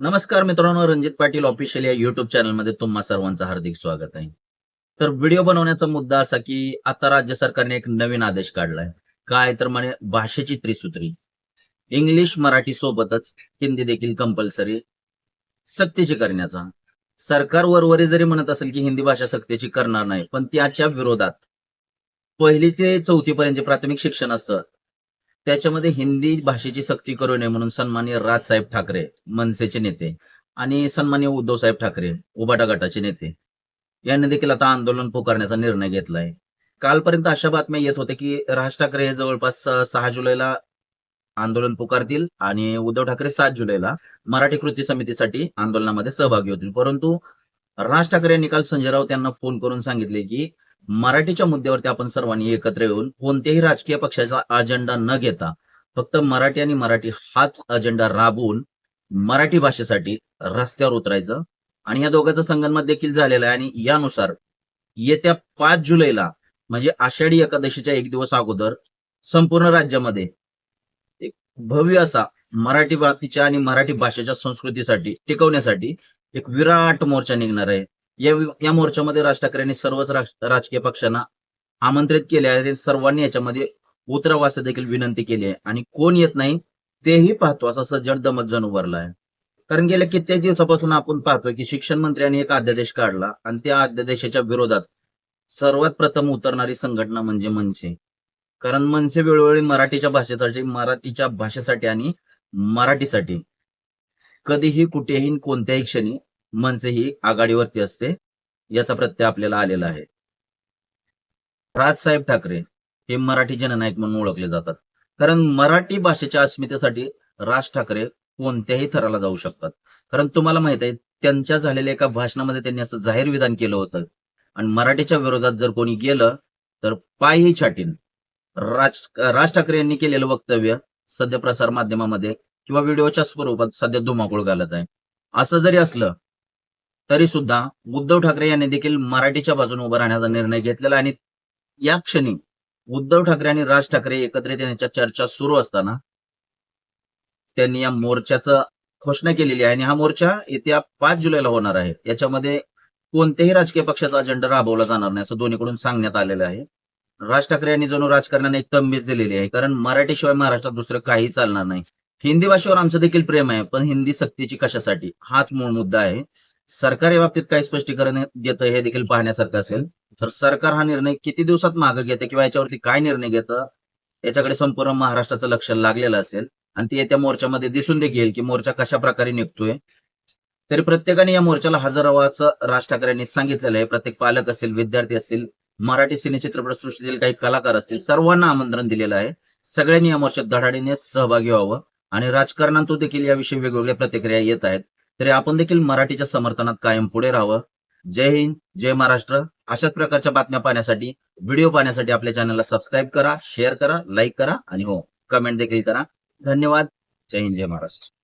नमस्कार मित्रांनो रणजित पाटील ऑफिशियल या युट्यूब चॅनलमध्ये तुम्हा सर्वांचं हार्दिक स्वागत आहे. तर व्हिडिओ बनवण्याचा मुद्दा असा की आता राज्य सरकारने एक नवीन आदेश काढलाय. काय तर म्हणे भाषेची त्रिसूत्री. इंग्लिश मराठी सोबतच हिंदी देखील कंपल्सरी सक्तीची करण्याचा. सरकार वरवरी जरी म्हणत असेल की हिंदी भाषा सक्तीची करणार नाही पण त्याच्या विरोधात पहिली ते चौथी पर्यंत प्राथमिक शिक्षण असतं. त्याच्यामध्ये हिंदी भाषेची सक्ती करू नये म्हणून सन्मान्य राजसाहेब ठाकरे मनसेचे नेते आणि सन्मान्य उद्धवसाहेब ठाकरे उबाटा गटाचे नेते यांनी देखील आता आंदोलन पुकारण्याचा निर्णय घेतलाय. कालपर्यंत अशा बातम्या येत होत्या की राज ठाकरे हे जवळपास सहा जुलैला आंदोलन पुकारतील आणि उद्धव ठाकरे सात जुलैला मराठी कृती समितीसाठी आंदोलनामध्ये सहभागी होतील. परंतु राज ठाकरे यांनी काल संजय राऊत यांना फोन करून सांगितले की मराठीच्या मुद्द्यावरती आपण सर्वांनी एकत्र येऊन कोणत्याही राजकीय पक्षाचा अजेंडा न घेता फक्त मराठी आणि मराठी हाच अजेंडा राबवून मराठी भाषेसाठी रस्त्यावर उतरायचं. आणि या दोघांचं संगनमत देखील झालेलं आहे. आणि यानुसार येत्या पाच जुलैला म्हणजे आषाढी एकादशीच्या एक दिवस अगोदर संपूर्ण राज्यामध्ये एक भव्य असा मराठी बाबतीच्या आणि मराठी भाषेच्या संस्कृतीसाठी टिकवण्यासाठी एक विराट मोर्चा निघणार आहे. या या मोर्चामध्ये राज ठाकरेंनी सर्वच राजकीय पक्षांना आमंत्रित केले आणि सर्वांनी याच्यामध्ये उतरावं असं देखील विनंती केली आहे. आणि कोण येत नाही तेही पाहतो असा सज्जड दमत जण उभारला आहे. कारण गेल्या कित्येक दिवसापासून आपण पाहतोय की शिक्षण मंत्र्यांनी एक अध्यादेश काढला आणि त्या अध्यादेशाच्या विरोधात सर्वात प्रथम उतरणारी संघटना म्हणजे मनसे. कारण मनसे वेळोवेळी मराठीच्या भाषेसाठी मराठीच्या भाषेसाठी आणि मराठीसाठी कधीही कुठेही कोणत्याही क्षणी मनसे ही आघाडीवरती असते याचा प्रत्यय आपल्याला आलेला आहे. राजसाहेब ठाकरे हे मराठी जननायक म्हणून ओळखले जातात. कारण मराठी भाषेच्या अस्मितेसाठी राज ठाकरे कोणत्याही थराला जाऊ शकतात. कारण तुम्हाला माहीत आहे त्यांच्या झालेल्या एका भाषणामध्ये त्यांनी असं जाहीर विधान केलं होतं. आणि मराठीच्या विरोधात जर कोणी गेलं तर पायही छाटीन. राज राज ठाकरे यांनी केलेलं वक्तव्य सध्या प्रसार माध्यमामध्ये किंवा व्हिडिओच्या स्वरूपात सध्या धुमाकूळ घालत आहे. असं जरी असलं तरी सुद्धा उद्धव ठाकरे यांनी देखील मराठीच्या बाजूने उभं राहण्याचा निर्णय घेतलेला आणि या क्षणी उद्धव ठाकरे आणि राज ठाकरे एकत्रित येण्याच्या चर्चा सुरू असताना त्यांनी या मोर्चाचं घोषणा केलेली आहे. आणि हा मोर्चा येत्या पाच जुलैला होणार आहे. याच्यामध्ये कोणत्याही राजकीय पक्षाचा अजेंडा राबवला जाणार नाही असं दोन्हीकडून सांगण्यात आलेलं आहे. राज ठाकरे यांनी जणू राजकारणाने एक तंबीज दिलेली आहे. कारण मराठीशिवाय महाराष्ट्रात दुसरं काही चालणार नाही. हिंदी भाषेवर आमचं देखील प्रेम आहे. पण हिंदी सक्तीची कशासाठी? हाच मूळ मुद्दा आहे. सरकार या बाबतीत काय स्पष्टीकरण देतं हे देखील पाहण्यासारखं असेल. तर सरकार हा निर्णय किती दिवसात मागे घेते किंवा याच्यावरती काय निर्णय घेतं याच्याकडे संपूर्ण महाराष्ट्राचं लक्ष लागलेलं असेल आणि ते येत्या मोर्चामध्ये दिसून देखील की मोर्चा कशा प्रकारे निघतोय. तरी प्रत्येकाने या मोर्चाला हजर व्हावं राज ठाकरे यांनी सांगितलेलं आहे. प्रत्येक पालक असतील विद्यार्थी असतील मराठी सिने चित्रपटसृष्टीतील काही कलाकार असतील सर्वांना आमंत्रण दिलेलं आहे. सगळ्यांनी या मोर्चात धडाडीने सहभागी व्हावं आणि राजकारणातून देखील याविषयी वेगवेगळ्या प्रतिक्रिया येत आहेत. तरी आपण देखील मराठीच्या समर्थनात कायम पुढे राहावं. जय हिंद जय महाराष्ट्र. अशाच प्रकारच्या बातम्या पाहण्यासाठी व्हिडिओ पाहण्यासाठी आपल्या चॅनलला सबस्क्राईब करा शेअर करा लाईक करा आणि हो कमेंट देखील करा. धन्यवाद. जय हिंद जय महाराष्ट्र.